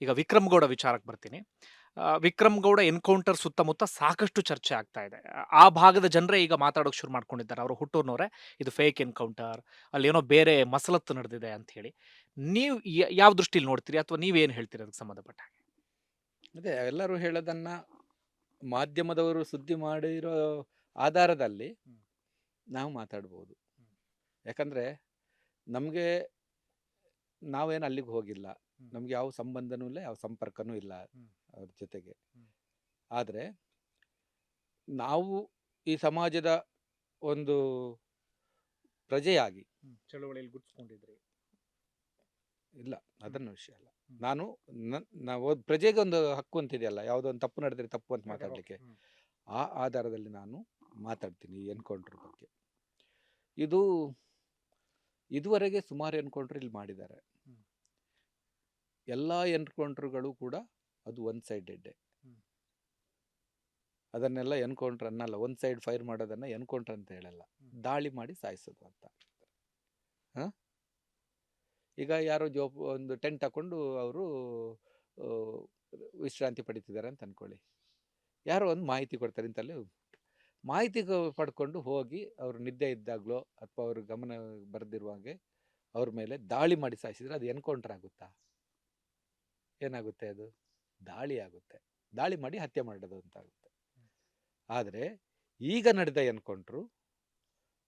ಈಗ ವಿಕ್ರಮ್ ಗೌಡ ವಿಚಾರಕ್ಕೆ ಬರ್ತೀನಿ. ವಿಕ್ರಮ್ ಗೌಡ ಎನ್ಕೌಂಟರ್ ಸುತ್ತಮುತ್ತ ಸಾಕಷ್ಟು ಚರ್ಚೆ ಆಗ್ತಾ ಇದೆ. ಆ ಭಾಗದ ಜನರೇ ಈಗ ಮಾತಾಡೋಕೆ ಶುರು ಮಾಡ್ಕೊಂಡಿದ್ದಾರೆ. ಅವರು ಹುಟ್ಟೂರ್ನವರೇ ಇದು ಫೇಕ್ ಎನ್ಕೌಂಟರ್ ಅಲ್ಲೇನೋ ಬೇರೆ ಮಸಲತ್ತು ನಡೆದಿದೆ ಅಂತ ಹೇಳಿ. ನೀವು ಯಾವ ದೃಷ್ಟಿಲಿ ನೋಡ್ತೀರಿ ಅಥವಾ ನೀವೇನು ಹೇಳ್ತೀರಿ ಅದಕ್ಕೆ ಸಂಬಂಧಪಟ್ಟ ಹಾಗೆ? ಅದೇ ಎಲ್ಲರೂ ಹೇಳೋದನ್ನ ಮಾಧ್ಯಮದವರು ಸುದ್ದಿ ಮಾಡಿರೋ ಆಧಾರದಲ್ಲಿ ನಾವು ಮಾತಾಡ್ಬೋದು. ಯಾಕಂದ್ರೆ ನಮಗೆ ನಾವೇನು ಅಲ್ಲಿಗೆ ಹೋಗಿಲ್ಲ. ನಮ್ಗೆ ಯಾವ ಸಂಬಂಧನೂ ಇಲ್ಲ, ಯಾವ ಸಂಪರ್ಕನೂ ಇಲ್ಲ. ಅವ್ರ ಜೊತೆಗೆ. ಆದರೆ ನಾವು ಈ ಸಮಾಜದ ಒಂದು ಪ್ರಜೆಯಾಗಿ. ಚಳವಳಿಯಲ್ಲಿ ಗುರ್ತಿಸ್ಕೊಂಡಿದ್ರಿ. ಇಲ್ಲ ಅದನ್ನು ವಿಷಯ ಅಲ್ಲ. ನಾನು ನಾವು ಪ್ರಜೆಗೆ ಒಂದು ಹಕ್ಕು ಅಂತಿದೆಯಲ್ಲ, ಯಾವುದೋ ಒಂದು ತಪ್ಪು ನಡೆದ್ರೆ ತಪ್ಪು ಅಂತ ಮಾತಾಡ್ಲಿಕ್ಕೆ. ಆ ಆಧಾರದಲ್ಲಿ ನಾನು ಮಾತಾಡ್ತೀನಿ ಈ ಎನ್ಕೌಂಟರ್ ಬಗ್ಗೆ. ಇದು ಇದುವರೆಗೆ ಸುಮಾರು ಎನ್ಕೌಂಟರ್ ಇಲ್ಲಿ ಮಾಡಿದ್ದಾರೆ. ಎಲ್ಲಾ ಎನ್ಕೌಂಟರ್‌ಗಳು ಕೂಡ ಅದು ಒನ್ ಸೈಡೆಡ್ಡೆ. ಅದನ್ನೆಲ್ಲ ಎನ್ಕೌಂಟ್ರ್ ಅನ್ನಲ್ಲ. ಒನ್ ಸೈಡ್ ಫೈರ್ ಮಾಡೋದನ್ನ ಎನ್ಕೌಂಟ್ರ್ ಅಂತ ಹೇಳಲ್ಲ. ದಾಳಿ ಮಾಡಿ ಸಾಯಿಸೋದು ಅಂತ. ಹಾಂ ಈಗ ಯಾರೋ ಜೋಪ್ ಒಂದು ಟೆಂಟ್ ಹಾಕೊಂಡು ಅವರು ವಿಶ್ರಾಂತಿ ಪಡಿತಿದ್ದಾರೆ ಅಂತ ಅನ್ಕೊಳ್ಳಿ. ಯಾರೋ ಒಂದು ಮಾಹಿತಿ ಕೊಡ್ತಾರೆ ಇಂತಲ್ಲಿ ಮಾಹಿತಿ ಪಡ್ಕೊಂಡು ಹೋಗಿ ಅವರು ನಿದ್ದೆ ಇದ್ದಾಗಲೋ ಅಥವಾ ಅವ್ರ ಗಮನ ಬರದಿರುವಾಗೆ ಅವ್ರ ಮೇಲೆ ದಾಳಿ ಮಾಡಿ ಸಾಯಿಸಿದ್ರೆ ಅದು ಎನ್ಕೌಂಟ್ರ್ ಆಗುತ್ತಾ ಏನಾಗುತ್ತೆ ಅದು? ದಾಳಿ ಆಗುತ್ತೆ. ದಾಳಿ ಮಾಡಿ ಹತ್ಯೆ ಮಾಡೋದು ಅಂತ ಆಗುತ್ತೆ. ಆದರೆ ಈಗ ನಡೆದ ಎನ್ಕೌಂಟ್ರು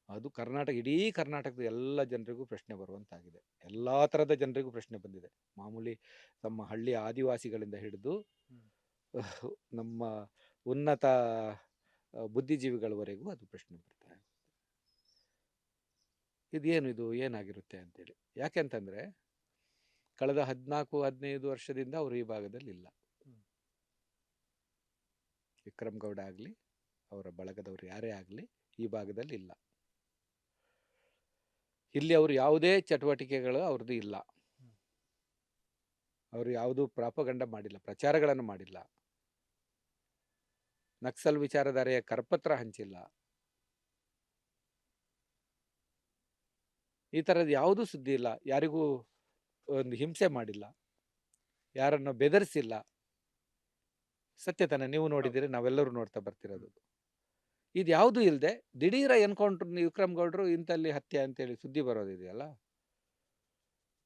ಅದು ಕರ್ನಾಟಕ ಇಡೀ ಕರ್ನಾಟಕದ ಎಲ್ಲ ಜನರಿಗೂ ಪ್ರಶ್ನೆ ಬರುವಂತಾಗಿದೆ. ಎಲ್ಲ ಥರದ ಜನರಿಗೂ ಪ್ರಶ್ನೆ ಬಂದಿದೆ. ಮಾಮೂಲಿ ನಮ್ಮ ಹಳ್ಳಿ ಆದಿವಾಸಿಗಳಿಂದ ಹಿಡಿದು ನಮ್ಮ ಉನ್ನತ ಬುದ್ಧಿಜೀವಿಗಳವರೆಗೂ ಅದು ಪ್ರಶ್ನೆ ಬರ್ತಾ ಇದೆ ಇದೇನು ಇದು? ಏನಾಗಿರುತ್ತೆ ಅಂತೇಳಿ. ಯಾಕೆ ಅಂತಂದ್ರೆ ಕಳೆದ ಹದಿನಾಲ್ಕು ಹದಿನೈದು ವರ್ಷದಿಂದ ಅವರು ಈ ಭಾಗದಲ್ಲಿ ಇಲ್ಲ. ವಿಕ್ರಮ್ ಗೌಡ ಆಗಲಿ ಅವರ ಬಳಗದವರು ಯಾರೇ ಆಗಲಿ ಈ ಭಾಗದಲ್ಲಿ ಇಲ್ಲ. ಇಲ್ಲಿ ಅವರು ಯಾವುದೇ ಚಟುವಟಿಕೆಗಳು ಅವ್ರದ್ದು ಇಲ್ಲ. ಅವರು ಯಾವುದೂ ಪ್ರಾಪಗಂಡ ಮಾಡಿಲ್ಲ ಪ್ರಚಾರಗಳನ್ನು ಮಾಡಿಲ್ಲ. ನಕ್ಸಲ್ ವಿಚಾರಧಾರೆಯ ಕರಪತ್ರ ಹಂಚಿಲ್ಲ. ಈ ಥರದ್ದು ಯಾವುದೂ ಸುದ್ದಿ ಇಲ್ಲ. ಯಾರಿಗೂ ಒಂದು ಹಿಂಸೆ ಮಾಡಿಲ್ಲ. ಯಾರನ್ನು ಬೆದರಿಸಿಲ್ಲ. ಸತ್ಯ ತಾನೆ ನೀವು ನೋಡಿದಿರಿ ನಾವೆಲ್ಲರೂ ನೋಡ್ತಾ ಬರ್ತಿರೋದು. ಇದು ಯಾವುದೂ ಇಲ್ಲದೆ ದಿಢೀರ ಎನ್ಕೌಂಟ್ರ್ ವಿಕ್ರಮ್ ಗೌಡ್ರು ಇಂಥಲ್ಲಿ ಹತ್ಯೆ ಅಂತೇಳಿ ಸುದ್ದಿ ಬರೋದಿದೆಯಲ್ಲ?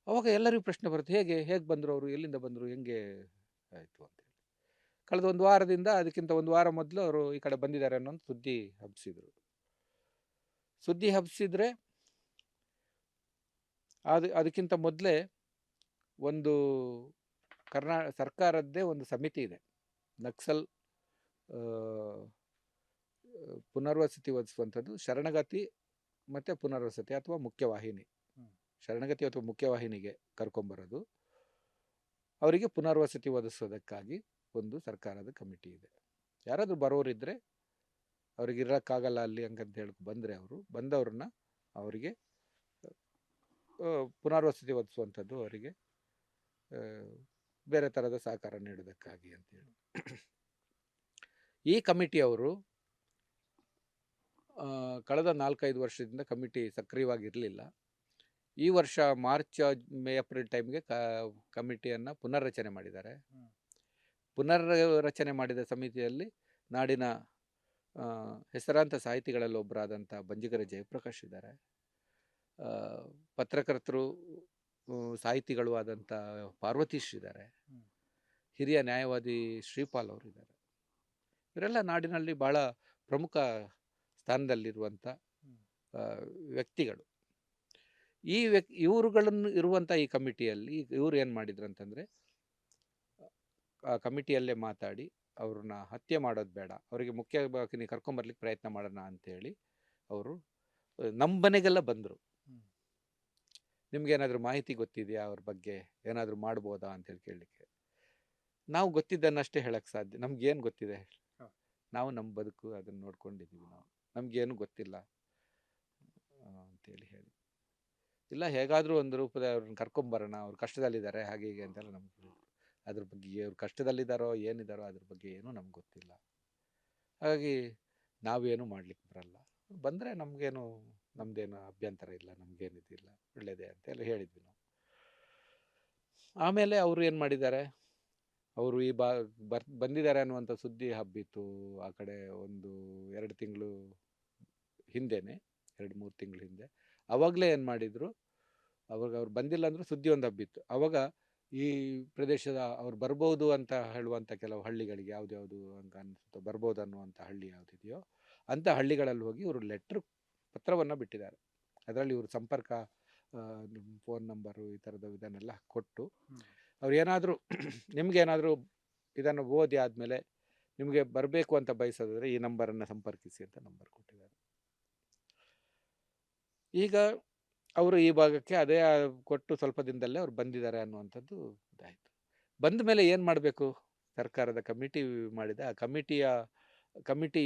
ಅವಾಗ ಎಲ್ಲರಿಗೂ ಪ್ರಶ್ನೆ ಬರುತ್ತೆ ಹೇಗೆ ಹೇಗೆ ಬಂದರು ಅವರು ಎಲ್ಲಿಂದ ಬಂದರು ಹೆಂಗೆ ಆಯಿತು ಅಂತೇಳಿ ಕಳೆದ ಒಂದು ವಾರದಿಂದ ಅದಕ್ಕಿಂತ ಒಂದು ವಾರ ಮೊದಲು ಅವರು ಈ ಕಡೆ ಬಂದಿದ್ದಾರೆ ಅನ್ನೋ ಒಂದು ಸುದ್ದಿ ಹಬ್ಬಿಸಿದರು ಸುದ್ದಿ ಹಬ್ಬಿಸಿದ್ರೆ ಅದು ಅದಕ್ಕಿಂತ ಮೊದಲೇ ಒಂದು ಕರ್ನಾ ಸರ್ಕಾರದ್ದೇ ಒಂದು ಸಮಿತಿ ಇದೆ. ನಕ್ಸಲ್ ಪುನರ್ವಸತಿ ಒದಿಸುವಂಥದ್ದು ಶರಣಗತಿ ಮತ್ತು ಪುನರ್ವಸತಿ ಅಥವಾ ಮುಖ್ಯವಾಹಿನಿ. ಶರಣಗತಿ ಅಥವಾ ಮುಖ್ಯವಾಹಿನಿಗೆ ಕರ್ಕೊಂಬರೋದು. ಅವರಿಗೆ ಪುನರ್ವಸತಿ ಒದಗಿಸೋದಕ್ಕಾಗಿ ಒಂದು ಸರ್ಕಾರದ ಕಮಿಟಿ ಇದೆ. ಯಾರಾದರೂ ಬರೋರಿದ್ದರೆ ಅವ್ರಿಗೆ ಇರೋಕ್ಕಾಗಲ್ಲ ಅಲ್ಲಿ ಹಂಗಂತ ಹೇಳಿ ಬಂದರೆ ಅವರು ಬಂದವ್ರನ್ನ ಅವರಿಗೆ ಪುನರ್ವಸತಿ ಒದಿಸುವಂಥದ್ದು ಅವರಿಗೆ ಬೇರೆ ಥರದ ಸಹಕಾರ ನೀಡೋದಕ್ಕಾಗಿ ಅಂತೇಳಿ. ಈ ಕಮಿಟಿಯವರು ಕಳೆದ ನಾಲ್ಕೈದು ವರ್ಷದಿಂದ ಕಮಿಟಿ ಸಕ್ರಿಯವಾಗಿರಲಿಲ್ಲ. ಈ ವರ್ಷ ಮಾರ್ಚ್, ಮೇ, ಏಪ್ರಿಲ್ ಟೈಮ್ಗೆ ಕ, ಕಮಿಟಿಯನ್ನು ಪುನರ್ರಚನೆ ಮಾಡಿದ್ದಾರೆ. ಪುನರ್ರಚನೆ ಪುನರ್ ರಚನೆ ಮಾಡಿದ ಸಮಿತಿಯಲ್ಲಿ ನಾಡಿನ ಹೆಸರಾಂತ ಸಾಹಿತಿಗಳಲ್ಲೊಬ್ಬರಾದಂಥ ಬಂಜಿಗರ ಜಯಪ್ರಕಾಶ್ ಇದ್ದಾರೆ. ಪತ್ರಕರ್ತರು ಸಾಹಿತಿಗಳು ಆದಂಥ ಪಾರ್ವತೀಶ್ ಇದ್ದಾರೆ ಹಿರಿಯ ನ್ಯಾಯವಾದಿ ಶ್ರೀಪಾಲ್ ಅವರು ಇದ್ದಾರೆ ಇವರೆಲ್ಲ ನಾಡಿನಲ್ಲಿ ಬಹಳ ಪ್ರಮುಖ ಸ್ಥಾನದಲ್ಲಿರುವಂಥ. ವ್ಯಕ್ತಿಗಳು ಈ ವ್ಯಕ್ ಇವರುಗಳನ್ನು ಇರುವಂಥ ಈ ಕಮಿಟಿಯಲ್ಲಿ ಇವರು ಏನು ಮಾಡಿದ್ರು ಅಂತಂದರೆ ಆ ಕಮಿಟಿಯಲ್ಲೇ ಮಾತಾಡಿ ಅವ್ರನ್ನ ಹತ್ಯೆ ಮಾಡೋದು ಬೇಡ ಅವರಿಗೆ ಮುಖ್ಯವಾಗಿ ಕರ್ಕೊಂಬರ್ಲಿಕ್ಕೆ ಪ್ರಯತ್ನ ಮಾಡೋಣ ಅಂತೇಳಿ ಅವರು ನಮ್ಮ ಮನೆಗೆಲ್ಲ ಬಂದರು. ನಿಮ್ಗೇನಾದರೂ ಮಾಹಿತಿ ಗೊತ್ತಿದೆಯಾ ಅವ್ರ ಬಗ್ಗೆ? ಏನಾದರೂ ಮಾಡ್ಬೋದಾ ಅಂತೇಳಿ ಕೇಳಲಿಕ್ಕೆ. ನಾವು ಗೊತ್ತಿದ್ದನ್ನಷ್ಟೇ ಹೇಳಕ್ಕೆ ಸಾಧ್ಯ ನಮ್ಗೇನು ಗೊತ್ತಿದೆ ನಾವು ನಮ್ಮ ಬದುಕು ಅದನ್ನು ನೋಡ್ಕೊಂಡಿದ್ದೀವಿ ನಾವು. ನಮಗೇನು ಗೊತ್ತಿಲ್ಲ ಅಂತೇಳಿ ಹೇಳಿ ಇಲ್ಲ ಹೇಗಾದರೂ ಒಂದು ರೂಪದ ಅವ್ರನ್ನ ಕರ್ಕೊಂಬರೋಣ ಅವ್ರು ಕಷ್ಟದಲ್ಲಿದ್ದಾರೆ ಹಾಗೆ ಹೀಗೆ ಅಂತೆಲ್ಲ ನಮ್ಗೆ ಅದ್ರ ಬಗ್ಗೆ ಅವ್ರು ಕಷ್ಟದಲ್ಲಿದ್ದಾರೋ ಏನಿದ್ದಾರೋ ಅದ್ರ ಬಗ್ಗೆ ಏನೂ ನಮ್ಗೆ ಗೊತ್ತಿಲ್ಲ. ಹಾಗಾಗಿ ನಾವೇನು ಮಾಡ್ಲಿಕ್ಕೆ ಬರಲ್ಲ. ಬಂದರೆ ನಮಗೇನು ನಮ್ದೇನು ಅಭ್ಯಂತರ ಇಲ್ಲ ನಮಗೇನಿದಿಲ್ಲ ಒಳ್ಳೇದೇ ಅಂತೆಲ್ಲ ಹೇಳಿದ್ವಿ ನಾವು. ಆಮೇಲೆ ಅವರು ಏನು ಮಾಡಿದ್ದಾರೆ? ಅವರು ಈ ಬಾ, ಬರ್, ಬಂದಿದ್ದಾರೆ ಅನ್ನುವಂಥ ಸುದ್ದಿ ಹಬ್ಬಿತ್ತು ಆ ಕಡೆ ಒಂದು ಎರಡು ತಿಂಗಳು ಹಿಂದೆನೆ, ಎರಡು ಮೂರು ತಿಂಗಳು ಹಿಂದೆ. ಅವಾಗಲೇ ಏನು ಮಾಡಿದರು? ಅವಾಗ ಅವ್ರು ಬಂದಿಲ್ಲ ಅಂದರೂ ಸುದ್ದಿ ಒಂದು ಹಬ್ಬಿತ್ತು. ಅವಾಗ ಈ ಪ್ರದೇಶದ ಅವ್ರು ಬರ್ಬೋದು ಅಂತ ಹೇಳುವಂಥ ಕೆಲವು ಹಳ್ಳಿಗಳಿಗೆ ಯಾವ್ದ್ಯಾವುದು ಅಂತ ಅನಿಸುತ್ತೋ, ಬರ್ಬೋದು ಅನ್ನುವಂಥ ಹಳ್ಳಿ ಯಾವುದಿದೆಯೋ ಅಂಥ ಹಳ್ಳಿಗಳಲ್ಲಿ ಹೋಗಿ ಇವರು ಲೆಟ್ರ್ ಪತ್ರವನ್ನು ಬಿಟ್ಟಿದ್ದಾರೆ. ಅದರಲ್ಲಿ ಇವರು ಸಂಪರ್ಕ ಫೋನ್ ನಂಬರು ಈ ಥರದ ಇದನ್ನೆಲ್ಲ ಕೊಟ್ಟು. ಅವ್ರು ಏನಾದರೂ ನಿಮಗೇನಾದರೂ ಇದನ್ನು ಓದಿ ಆದಮೇಲೆ ನಿಮಗೆ ಬರಬೇಕು ಅಂತ ಬಯಸೋದಾದರೆ ಈ ನಂಬರನ್ನು ಸಂಪರ್ಕಿಸಿ ಅಂತ ನಂಬರ್ ಕೊಟ್ಟಿದ್ದಾರೆ. ಈಗ ಅವರು ಈ ಭಾಗಕ್ಕೆ ಅದೇ ಕೊಟ್ಟು ಸ್ವಲ್ಪ ದಿನದಲ್ಲೇ ಅವ್ರು ಬಂದಿದ್ದಾರೆ ಅನ್ನುವಂಥದ್ದು ಇದಾಯಿತು. ಬಂದ ಮೇಲೆ ಏನು ಮಾಡಬೇಕು? ಸರ್ಕಾರದ ಕಮಿಟಿ ಮಾಡಿದ. ಆ ಕಮಿಟಿಯ ಕಮಿಟಿ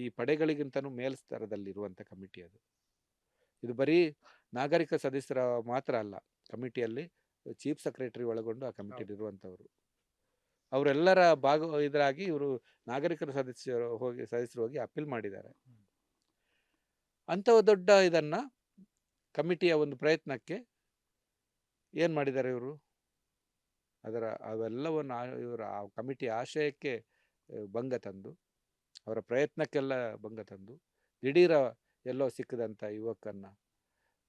ಈ ಪಡೆಗಳಿಗಿಂತನೂ ಮೇಲ್ಸ್ತರದಲ್ಲಿರುವಂಥ ಕಮಿಟಿ ಅದು. ಇದು ಬರೀ ನಾಗರಿಕ ಸದಸ್ಯರ ಮಾತ್ರ ಅಲ್ಲ ಕಮಿಟಿಯಲ್ಲಿ ಚೀಫ್ ಸೆಕ್ರೆಟರಿ ಒಳಗೊಂಡು ಆ ಕಮಿಟಿಯಲ್ಲಿ ಇರುವಂಥವ್ರು. ಅವರೆಲ್ಲರ ಭಾಗ ಇದರಾಗಿ ಇವರು ನಾಗರಿಕರ ಸದಸ್ಯರು ಹೋಗಿ ಸದಸ್ಯರು ಹೋಗಿ ಅಪೀಲ್ ಮಾಡಿದ್ದಾರೆ. ಅಂಥ ದೊಡ್ಡ ಇದನ್ನು ಕಮಿಟಿಯ ಒಂದು ಪ್ರಯತ್ನಕ್ಕೆ ಏನು ಮಾಡಿದ್ದಾರೆ ಇವರು? ಅದರ ಅವೆಲ್ಲವನ್ನು ಇವರ ಆ ಕಮಿಟಿ ಆಶಯಕ್ಕೆ ಭಂಗ ತಂದು ಅವರ ಪ್ರಯತ್ನಕ್ಕೆಲ್ಲ ಭಂಗ ತಂದು ದಿಢೀರ ಎಲ್ಲೋ ಸಿಕ್ಕದಂಥ ಯುವಕನ್ನು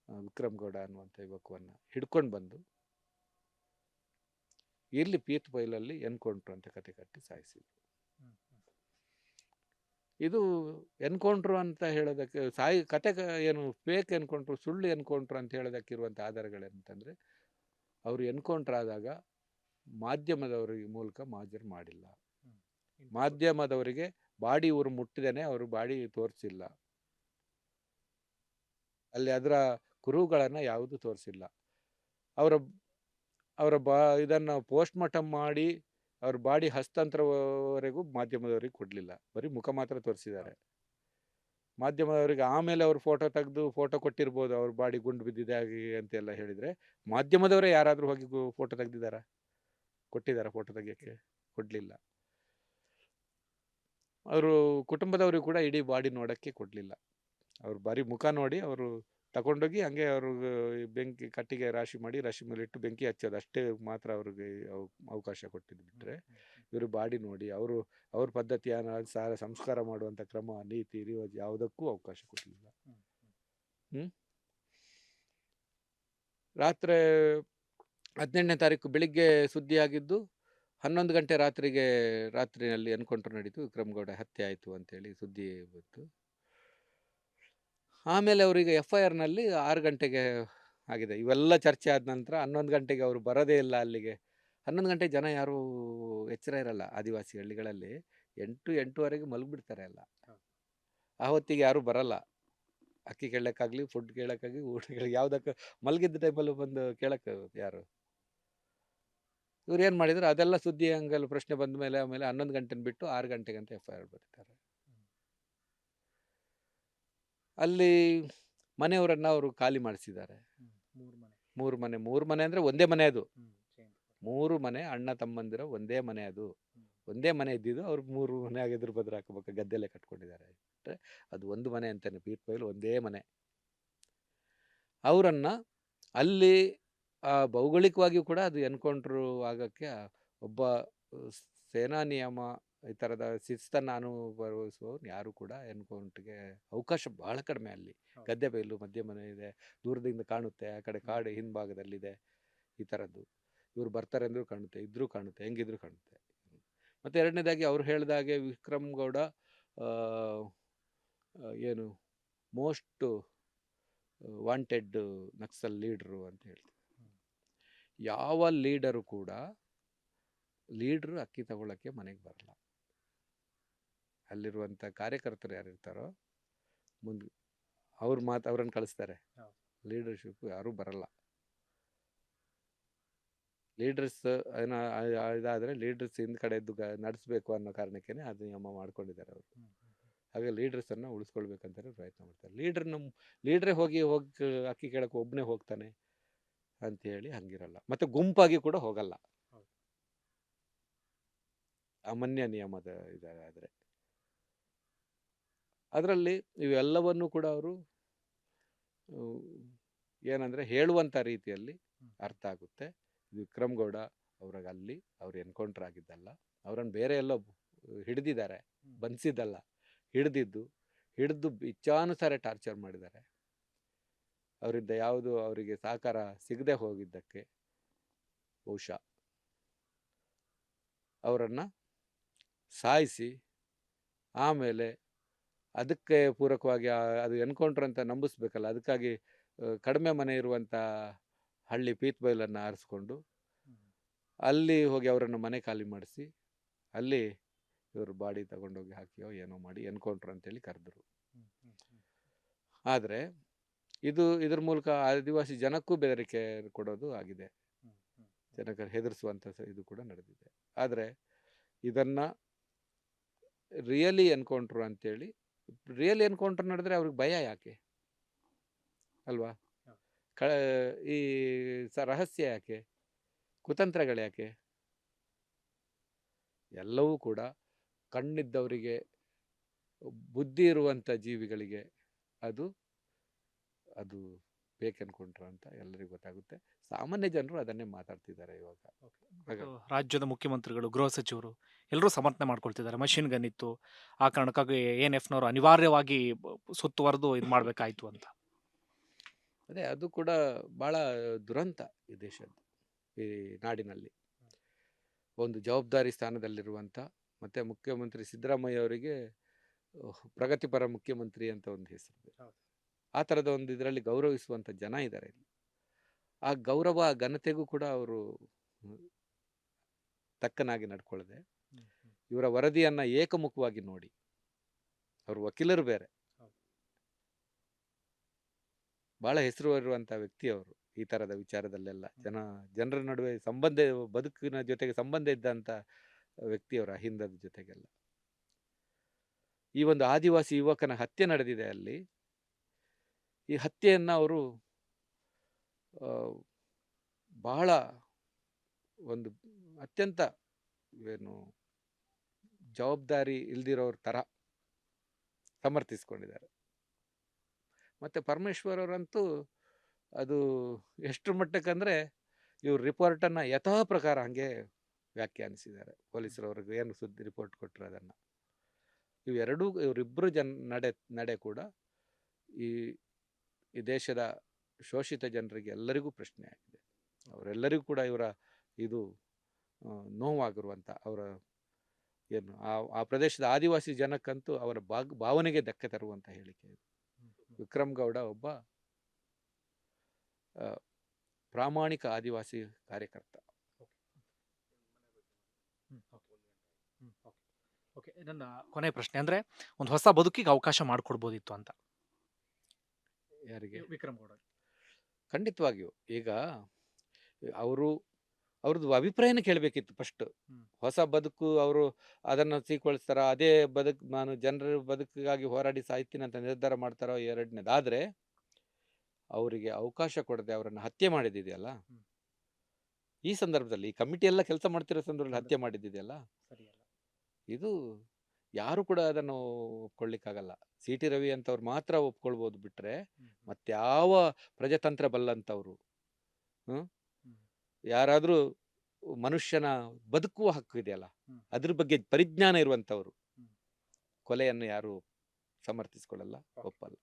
ವಿಕ್ರಮ್ ಗೌಡ ಅನ್ನುವಂಥ ಯುವಕವನ್ನು ಹಿಡ್ಕೊಂಡು ಬಂದು ಇಲ್ಲಿ ಪೀತ್ ಬೈಲಲ್ಲಿ ಎನ್ಕೌಂಟ್ರು ಅಂತ ಕತೆ ಕಟ್ಟಿ ಸಾಯಿಸಿದ್ರು. ಇದು ಎನ್ಕೌಂಟ್ರು ಅಂತ ಹೇಳೋದಕ್ಕೆ ಸಾಯಿ ಕತೆ ಏನು ಫೇಕ್ ಎನ್ಕೌಂಟ್ರು ಸುಳ್ಳು ಎನ್ಕೌಂಟ್ರು ಅಂತ ಹೇಳೋದಕ್ಕೆ ಹೇಳೋದಕ್ಕಿರುವಂಥ ಆಧಾರಗಳೇನಂತಂದರೆ ಅವರು ಎನ್ಕೌಂಟ್ರ್ ಆದಾಗ ಮಾಧ್ಯಮದವರಿಗೆ ಮೂಲಕ ಮಾಜರ್ ಮಾಡಿಲ್ಲ. ಮಾಧ್ಯಮದವರಿಗೆ ಬಾಡಿ ಇವರು ಮುಟ್ಟಿದೇನೆ ಅವರು ಬಾಡಿ ತೋರಿಸಿಲ್ಲ. ಅಲ್ಲಿ ಅದರ ಕುರುಗಳನ್ನು ಯಾವುದು ತೋರಿಸಿಲ್ಲ. ಅವರ ಅವರ ಬಾ ಇದನ್ನು ಪೋಸ್ಟ್ ಮಾರ್ಟಮ್ ಮಾಡಿ ಅವ್ರ ಬಾಡಿ ಹಸ್ತಾಂತರವರೆಗೂ ಮಾಧ್ಯಮದವರಿಗೆ ಕೊಡಲಿಲ್ಲ. ಬರೀ ಮುಖ ಮಾತ್ರ ತೋರಿಸಿದ್ದಾರೆ. ಮಾಧ್ಯಮದವರಿಗೆ ಆಮೇಲೆ ಅವ್ರು ಫೋಟೋ ತೆಗೆದು ಫೋಟೋ ಕೊಟ್ಟಿರ್ಬೋದು ಅವ್ರ ಬಾಡಿ ಗುಂಡು ಬಿದ್ದಿದೆ ಹಾಗೆ ಅಂತೆಲ್ಲ ಹೇಳಿದರೆ ಮಾಧ್ಯಮದವರೇ ಯಾರಾದರೂ ಹೋಗಿ ಫೋಟೋ ತೆಗ್ದಿದ್ದಾರಾ? ಕೊಟ್ಟಿದ್ದಾರಾ ಫೋಟೋ ತೆಗಿಯೋಕ್ಕೆ? ಕೊಡಲಿಲ್ಲ. ಅವರು ಕುಟುಂಬದವರು ಕೂಡ ಇಡೀ ಬಾಡಿ ನೋಡೋಕ್ಕೆ ಕೊಡಲಿಲ್ಲ. ಅವ್ರು ಬರೀ ಮುಖ ನೋಡಿ ಅವರು ತಗೊಂಡೋಗಿ ಹಂಗೆ ಅವರು ಬೆಂಕಿ ಕಟ್ಟಿಗೆ ರಾಶಿ ಮಾಡಿ ರಾಶಿ ಮೇಲೆ ಇಟ್ಟು ಬೆಂಕಿ ಹಚ್ಚೋದು. ಅಷ್ಟೇ ಮಾತ್ರ ಅವ್ರಿಗೆ ಅವ್- ಅವಕಾಶ ಕೊಟ್ಟಿದ್ದು ಬಿಟ್ಟರೆ ಇವರು ಬಾಡಿ ನೋಡಿ ಅವರು ಅವ್ರ ಪದ್ಧತಿಯ ಸಾರ ಸಂಸ್ಕಾರ ಮಾಡುವಂಥ ಕ್ರಮ, ನೀತಿ, ರಿವಾಜ್ ಯಾವುದಕ್ಕೂ ಅವಕಾಶ ಕೊಡಲಿಲ್ಲ. ರಾತ್ರಿ ಹದಿನೆಂಟನೇ ತಾರೀಕು ಬೆಳಿಗ್ಗೆ ಸುದ್ದಿ ಆಗಿದ್ದು ಹನ್ನೊಂದು ಗಂಟೆ ರಾತ್ರಿಗೆ ರಾತ್ರಿನಲ್ಲಿ ಎನ್ಕೌಂಟರ್ ನಡೀತು ವಿಕ್ರಮ್ಗೌಡ ಹತ್ಯೆ ಆಯಿತು ಅಂತೇಳಿ ಸುದ್ದಿ ಬಂತು. ಆಮೇಲೆ ಅವರಿಗೆ ಎಫ್ ಐ ಆರ್ನಲ್ಲಿ ಆರು ಗಂಟೆಗೆ ಆಗಿದೆ. ಇವೆಲ್ಲ ಚರ್ಚೆ ಆದ ನಂತರ ಹನ್ನೊಂದು ಗಂಟೆಗೆ ಅವರು ಬರೋದೇ ಇಲ್ಲ ಅಲ್ಲಿಗೆ. ಹನ್ನೊಂದು ಗಂಟೆ ಜನ ಯಾರೂ ಎಚ್ಚರ ಇರಲ್ಲ ಆದಿವಾಸಿ ಹಳ್ಳಿಗಳಲ್ಲಿ. ಎಂಟು ಎಂಟುವರೆಗೆ ಮಲಗಿಬಿಡ್ತಾರೆ ಎಲ್ಲ. ಆ ಹೊತ್ತಿಗೆ ಯಾರೂ ಬರಲ್ಲ. ಅಕ್ಕಿ ಕೇಳೋಕ್ಕಾಗಲಿ ಫುಡ್ ಕೇಳೋಕ್ಕಾಗಲಿ ಊಟ ಕೇಳಕ್ಕೆ ಯಾವುದಕ್ಕೆ ಮಲಗಿದ್ದ ಟೈಮಲ್ಲಿ ಬಂದು ಕೇಳೋಕ್ಕೆ ಯಾರು? ಇವ್ರು ಏನು ಮಾಡಿದ್ರು ಅದೆಲ್ಲ ಸುದ್ದಿ ಹಂಗಲ್ಲಿ ಪ್ರಶ್ನೆ ಬಂದ ಮೇಲೆ ಆಮೇಲೆ ಹನ್ನೊಂದು ಗಂಟೆನ ಬಿಟ್ಟು ಆರು ಗಂಟೆಗೆ ಅಂತ ಎಫ್ ಐ ಆರ್ ಬರೀತಾರೆ ಅಲ್ಲಿ ಮನೆಯವರನ್ನು ಅವರು ಖಾಲಿ ಮಾಡಿಸಿದ್ದಾರೆ. ಮೂರು ಮನೆ. ಮೂರು ಮನೆ ಮೂರು ಮನೆ ಅಂದರೆ ಒಂದೇ ಮನೆ ಅದು. ಮೂರು ಮನೆ ಅಣ್ಣ ತಮ್ಮಂದಿರ ಒಂದೇ ಮನೆ ಅದು. ಒಂದೇ ಮನೆ ಇದ್ದಿದ್ದು ಅವ್ರು ಮೂರು ಮನೆ ಆಗಿದ್ರು ಬದ್ರ ಹಾಕಬೇಕು ಗದ್ದೆಲೆ ಕಟ್ಕೊಂಡಿದ್ದಾರೆ. ಅದು ಒಂದು ಮನೆ ಅಂತಾನೆ ಪೀರ್ ಪೈಲ್ ಒಂದೇ ಮನೆ. ಅವರನ್ನು ಅಲ್ಲಿ ಆ ಭೌಗೋಳಿಕವಾಗಿಯೂ ಕೂಡ ಅದು ಎನ್ಕೌಂಟ್ರು ಆಗೋಕ್ಕೆ ಒಬ್ಬ ಸೇನಾ ನಿಯಮ ಈ ಥರದ ಶಿಸ್ತನ್ನು ಅನುಭವಿಸುವವ್ರು ಯಾರು ಕೂಡ ಎನ್ಕೌಂಟ್ಗೆ ಅವಕಾಶ ಬಹಳ ಕಡಿಮೆ ಅಲ್ಲಿ. ಗದ್ದೆ ಬೈಲು ಮಧ್ಯ ಮನೆ ಇದೆ ದೂರದಿಂದ ಕಾಣುತ್ತೆ ಆ ಕಡೆ ಕಾಡು ಹಿಂಭಾಗದಲ್ಲಿದೆ ಈ ಥರದ್ದು ಇವ್ರು ಬರ್ತಾರೆ ಅಂದರೂ ಕಾಣುತ್ತೆ ಇದ್ರೂ ಕಾಣುತ್ತೆ ಹೆಂಗಿದ್ರು ಕಾಣುತ್ತೆ. ಮತ್ತು ಎರಡನೇದಾಗಿ ಅವ್ರು ಹೇಳಿದಾಗೆ ವಿಕ್ರಮ್ ಗೌಡ ಏನು ಮೋಸ್ಟ್ ವಾಂಟೆಡ್ ನಕ್ಸಲ್ ಲೀಡ್ರು ಅಂತ ಹೇಳ್ತಾರೆ. ಯಾವ ಲೀಡರು ಕೂಡ ಲೀಡ್ರು ಅಕ್ಕಿ ತಗೊಳ್ಳೋಕ್ಕೆ ಮನೆಗೆ ಬರಲ್ಲ. ಅಲ್ಲಿರುವಂಥ ಕಾರ್ಯಕರ್ತರು ಯಾರಿರ್ತಾರೋ ಮುಂದೆ ಅವ್ರ ಮಾತು ಅವ್ರನ್ನ ಕಳಿಸ್ತಾರೆ. ಲೀಡರ್ಶಿಪ್ ಯಾರೂ ಬರಲ್ಲ. ಲೀಡರ್ಸ್ ಏನೋ ಇದಾದರೆ ಲೀಡರ್ಸ್ ಹಿಂದ್ ಕಡೆ ಎದ್ದು ನಡೆಸಬೇಕು ಅನ್ನೋ ಕಾರಣಕ್ಕೇ ಅದು ನಿಯಮ ಮಾಡ್ಕೊಂಡಿದ್ದಾರೆ ಅವರು. ಹಾಗೆ ಲೀಡರ್ಸನ್ನು ಉಳಿಸ್ಕೊಳ್ಬೇಕಂತಾರೆ ಪ್ರಯತ್ನ ಮಾಡ್ತಾರೆ. ಲೀಡರ್ ನಮ್ಮ ಲೀಡ್ರೇ ಹೋಗಿ ಹೋಗಿ ಅಕ್ಕಿ ಕೇಳೋಕೆ ಒಬ್ಬನೇ ಹೋಗ್ತಾನೆ. ಅಂತೇಳಿ ಹಂಗಿರಲ್ಲ. ಮತ್ತೆ ಗುಂಪಾಗಿ ಕೂಡ ಹೋಗಲ್ಲ. ಅಮನ್ಯ ನಿಯಮದ ಇದಾದರೆ ಅದರಲ್ಲಿ ಇವೆಲ್ಲವನ್ನು ಕೂಡ ಅವರು ಏನಂದರೆ ಹೇಳುವಂಥ ರೀತಿಯಲ್ಲಿ ಅರ್ಥ ಆಗುತ್ತೆ. ವಿಕ್ರಮ್ ಗೌಡ ಅವ್ರಿಗೆ ಅಲ್ಲಿ ಅವ್ರು ಎನ್ಕೌಂಟರ್ ಆಗಿದ್ದಲ್ಲ. ಅವರನ್ನು ಬೇರೆ ಎಲ್ಲ ಹಿಡಿದಿದ್ದಾರೆ. ಬಂಧಿಸಿದ್ದಲ್ಲ. ಹಿಡಿದಿದ್ದು ಹಿಡಿದು ಇಚ್ಛಾನುಸಾರ ಟಾರ್ಚರ್ ಮಾಡಿದ್ದಾರೆ. ಅವರಿಂದ ಯಾವುದು ಅವರಿಗೆ ಸಹಕಾರ ಸಿಗದೆ ಹೋಗಿದ್ದಕ್ಕೆ ಬಹುಶಃ. ಅವರನ್ನು ಸಾಯಿಸಿ ಆಮೇಲೆ ಅದಕ್ಕೆ ಪೂರಕವಾಗಿ ಅದು ಎನ್ಕೌಂಟ್ರ್ ಅಂತ ನಂಬಿಸ್ಬೇಕಲ್ಲ ಅದಕ್ಕಾಗಿ ಕಡಿಮೆ ಮನೆ ಇರುವಂಥ ಹಳ್ಳಿ ಪೀತ್ ಬೈಲನ್ನು ಆರಿಸ್ಕೊಂಡು ಅಲ್ಲಿ ಹೋಗಿ ಅವರನ್ನು ಮನೆ ಖಾಲಿ ಮಾಡಿಸಿ ಅಲ್ಲಿ ಇವರು ಬಾಡಿ ತಗೊಂಡೋಗಿ ಹಾಕಿಯೋ ಏನೋ ಮಾಡಿ ಎನ್ಕೌಂಟ್ರ್ ಅಂತೇಳಿ ಕರೆದ್ರು. ಆದರೆ ಇದು ಇದ್ರ ಮೂಲಕ ಆದಿವಾಸಿ ಜನಕ್ಕೂ ಬೆದರಿಕೆ ಕೊಡೋದು ಆಗಿದೆ. ಜನಕ್ಕೆ ಹೆದರಿಸುವಂಥ ಇದು ಕೂಡ ನಡೆದಿದೆ. ಆದರೆ ಇದನ್ನು ರಿಯಲಿ ಎನ್ಕೌಂಟ್ರು ಅಂತೇಳಿ ರಿಯಲ್ ಎನ್ಕೌಂಟರ್ ನಡೆದ್ರೆ ಅವ್ರಿಗೆ ಭಯ ಯಾಕೆ? ಅಲ್ವಾ? ಕ ಈ ಸ ರಹಸ್ಯ ಯಾಕೆ? ಕುತಂತ್ರಗಳು ಯಾಕೆ? ಎಲ್ಲವೂ ಕೂಡ ಕಣ್ಣಿದ್ದವರಿಗೆ ಬುದ್ಧಿ ಇರುವಂಥ ಜೀವಿಗಳಿಗೆ ಅದು ಅದು ಬೇಕೆನ್ಕೊಂಡ್ರ ಅಂತ ಎಲ್ಲರಿಗೂ ಗೊತ್ತಾಗುತ್ತೆ. ಸಾಮಾನ್ಯ ಜನರು ಅದನ್ನೇ ಮಾತಾಡ್ತಿದ್ದಾರೆ ಇವಾಗ. ರಾಜ್ಯದ ಮುಖ್ಯಮಂತ್ರಿಗಳು ಗೃಹ ಸಚಿವರು ಎಲ್ಲರೂ ಸಮರ್ಥನೆ ಮಾಡ್ಕೊಳ್ತಿದ್ದಾರೆ. ಮಷಿನ್ ಗನ್ ಇತ್ತು. ಆ ಕಾರಣಕ್ಕಾಗಿ ಎನ್ ಎಫ್ನವರು ಅನಿವಾರ್ಯವಾಗಿ ಸುತ್ತುವರೆದು ಇದು ಮಾಡಬೇಕಾಯ್ತು ಅಂತ. ಅದೇ ಅದು ಕೂಡ ಬಹಳ ದುರಂತ ಈ ದೇಶದ್ದು ಈ ನಾಡಿನಲ್ಲಿ. ಒಂದು ಜವಾಬ್ದಾರಿ ಸ್ಥಾನದಲ್ಲಿರುವಂಥ ಮತ್ತು ಮುಖ್ಯಮಂತ್ರಿ ಸಿದ್ದರಾಮಯ್ಯ ಅವರಿಗೆ ಪ್ರಗತಿಪರ ಮುಖ್ಯಮಂತ್ರಿ ಅಂತ ಒಂದು ಹೆಸರು. ಆ ಥರದ ಒಂದು ಇದರಲ್ಲಿ ಗೌರವಿಸುವಂಥ ಜನ ಇದ್ದಾರೆ ಇಲ್ಲಿ. ಆ ಗೌರವ ಆ ಘನತೆಗೂ ಕೂಡ ಅವರು ತಕ್ಕನಾಗಿ ನಡ್ಕೊಳ್ಳದೆ. ಇವರ ವರದಿಯನ್ನು ಏಕಮುಖವಾಗಿ ನೋಡಿ. ಅವರು ವಕೀಲರು ಬೇರೆ. ಬಹಳ ಹೆಸರು ಇರುವಂಥ ವ್ಯಕ್ತಿ ಅವರು ಈ ಥರದ ವಿಚಾರದಲ್ಲೆಲ್ಲ. ಜನ ಜನರ ನಡುವೆ ಸಂಬಂಧ ಬದುಕಿನ ಜೊತೆಗೆ ಸಂಬಂಧ ಇದ್ದಂಥ ವ್ಯಕ್ತಿಯವರ ಅಹಿಂದದ ಜೊತೆಗೆಲ್ಲ. ಈ ಒಂದು ಆದಿವಾಸಿ ಯುವಕನ ಹತ್ಯೆ ನಡೆದಿದೆ ಅಲ್ಲಿ. ಈ ಹತ್ಯೆಯನ್ನು ಅವರು ಬಹಳ ಒಂದು ಅತ್ಯಂತ ಏನು ಜವಾಬ್ದಾರಿ ಇಲ್ದಿರೋರ ಥರ ಸಮರ್ಥಿಸ್ಕೊಂಡಿದ್ದಾರೆ. ಮತ್ತು ಪರಮೇಶ್ವರ್ ಅವರಂತೂ ಅದು ಎಷ್ಟು ಮಟ್ಟಕ್ಕಂದರೆ ಇವ್ರ ರಿಪೋರ್ಟನ್ನು ಯಥಾ ಪ್ರಕಾರ ಹಾಗೆ ವ್ಯಾಖ್ಯಾನಿಸಿದ್ದಾರೆ. ಪೊಲೀಸರವ್ರಿಗೆ ಏನು ಸುದ್ದಿ ರಿಪೋರ್ಟ್ ಕೊಟ್ಟರು ಅದನ್ನು. ಇವೆರಡೂ ಇವರಿಬ್ಬರು ಜನ ನಡೆ ನಡೆ ಕೂಡ ಈ ಈ ದೇಶದ ಶೋಷಿತ ಜನರಿಗೆ ಎಲ್ಲರಿಗೂ ಪ್ರಶ್ನೆ ಆಗಿದೆ ಅವರೆಲ್ಲರಿಗೂ ಕೂಡ ಇವರ ಇದು ನೋವಾಗಿರುವಂಥ ಅವರ ಏನು ಆ ಆ ಪ್ರದೇಶದ ಆದಿವಾಸಿ ಜನಕ್ಕಂತೂ ಅವರ ಭಾವನೆಗೆ ಧಕ್ಕೆ ತರುವಂಥ ಹೇಳಿಕೆ ಇದು ವಿಕ್ರಮ್ ಗೌಡ ಒಬ್ಬ ಪ್ರಾಮಾಣಿಕ ಆದಿವಾಸಿ ಕಾರ್ಯಕರ್ತ ಓಕೆ ನನ್ನ ಕೊನೆ ಪ್ರಶ್ನೆ ಅಂದರೆ ಒಂದು ಹೊಸ ಬದುಕಿಗೆ ಅವಕಾಶ ಮಾಡಿಕೊಡ್ಬೋದಿತ್ತು ಅಂತ ಯಾರಿಗೆ? ವಿಕ್ರಮ್ ಗೌಡ. ಖಂಡಿತವಾಗಿಯೂ. ಈಗ ಅವರು ಅವ್ರದ್ದು ಅಭಿಪ್ರಾಯನ ಕೇಳಬೇಕಿತ್ತು ಫಸ್ಟ್ ಹೊಸ ಬದುಕು ಅವರು ಅದನ್ನು ಸ್ವೀಕರಿಸ್ತಾರ ಅದೇ ಬದುಕು ನಾನು ಜನರ ಬದುಕಿಗಾಗಿ ಹೋರಾಡಿ ಸಾಯ್ತೀನಿ ಅಂತ ನಿರ್ಧಾರ ಮಾಡ್ತಾರೋ ಎರಡನೇದಾದ್ರೆ ಅವರಿಗೆ ಅವಕಾಶ ಕೊಡದೆ ಅವರನ್ನು ಹತ್ಯೆ ಮಾಡಿದ್ದಿದೆಯಲ್ಲ ಈ ಸಂದರ್ಭದಲ್ಲಿ ಈ ಕಮಿಟಿ ಎಲ್ಲ ಕೆಲಸ ಮಾಡ್ತಿರೋ ಸಂದರ್ಭದಲ್ಲಿ ಹತ್ಯೆ ಮಾಡಿದ್ದಿದೆಯಲ್ಲ ಇದು ಯಾರು ಕೂಡ ಅದನ್ನು ಒಪ್ಕೊಳ್ಳಿಕ್ಕಾಗಲ್ಲ. ಸಿ. ಟಿ. ರವಿ ಅಂತವ್ರು ಮಾತ್ರ ಒಪ್ಕೊಳ್ಬೋದು ಬಿಟ್ರೆ ಮತ್ಯಾವ ಪ್ರಜಾತಂತ್ರ ಬಲ್ಲಂಥವ್ರು ಹ್ಮ್? ಯಾರಾದ್ರೂ ಮನುಷ್ಯನ ಬದುಕುವ ಹಕ್ಕು ಇದೆಯಲ್ಲ. ಅದ್ರ ಬಗ್ಗೆ ಪರಿಜ್ಞಾನ ಇರುವಂಥವ್ರು. ಕೊಲೆಯನ್ನು ಯಾರು ಸಮರ್ಥಿಸ್ಕೊಳ್ಳಲ್ಲ ಒಪ್ಪಲ್ಲ.